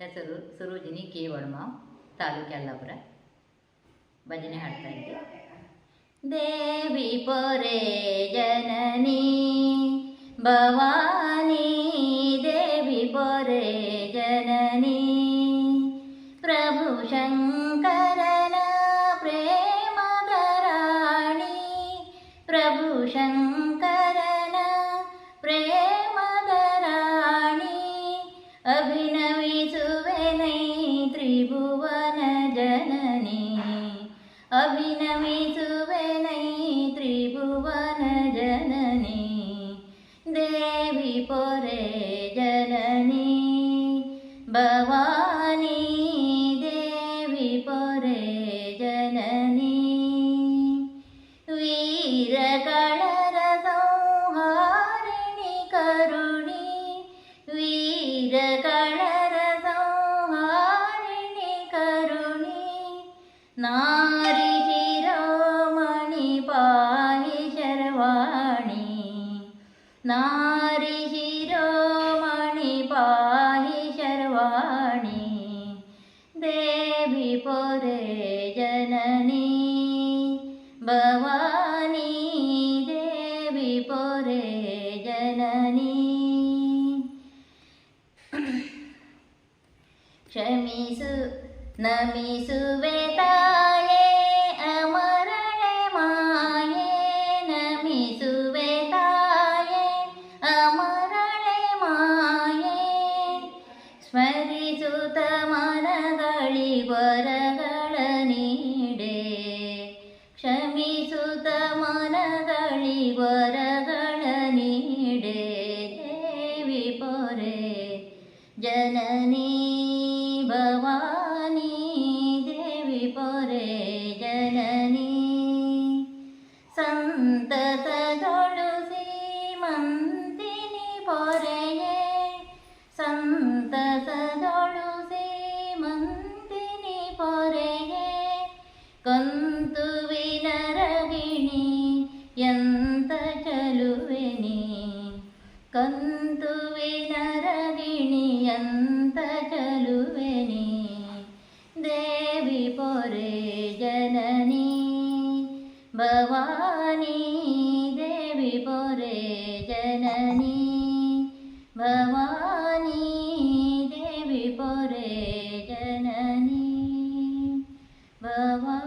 ಹೆಸರು ಸರೋಜಿನಿ ಕೆ ವಡ್ಮಾವ್ ತಾಲೂಕು ಯಲ್ಲಾಪುರ ಭಜನೆ ಹಾಡ್ತಾ ಇದ್ದೆ ದೇವಿ ಪೊರೆ ಜನನಿ ಭವಾನಿ ದೇವಿ ಪೊರೆ ಜನನಿ ಪ್ರಭು ಶಂಕರನ ಪ್ರೇಮದ ರಾಣಿ ಪ್ರಭು ಶಂಕರನ अभिनमी त्रिभुवनजननी देवि पोरे जननी। भवा नारी शिरोमणि पाहि शर्वाणि देवि पुरे जननी। भवानी देवि पुरे जननी। क्षमिषु नमीषु वेता ಕ್ಷಮಿಸುತ್ತ ಮನಗಳಿಗೊರಗಳ ನೀಡೆ ದೇವಿ ಪೊರೆ ಜನನಿ ಭವಾನಿ ದೇವಿ ಪೊರೆ ಜನನಿ ಸಂತಸದೊಳು ಸೀಮಂತಿನಿ ಪೊರೆಯೇ ಸಂತಸದೊಳು ಸೀಮಂತಿನಿ ಪೊರೆಯೇ ಕಂತುವಿನ ಕಂದುವಿನ ರಗಿಣಿಯಂತ ಚಲುವೆನಿ ದೇವಿ ಪೊರೆ ಜನನಿ ಭವಾನಿ ದೇವಿ ಪೊರೆ ಜನನಿ ಭವಾನಿ ದೇವಿ ಪೊರೆ ಜನನಿ ಭವಾನಿ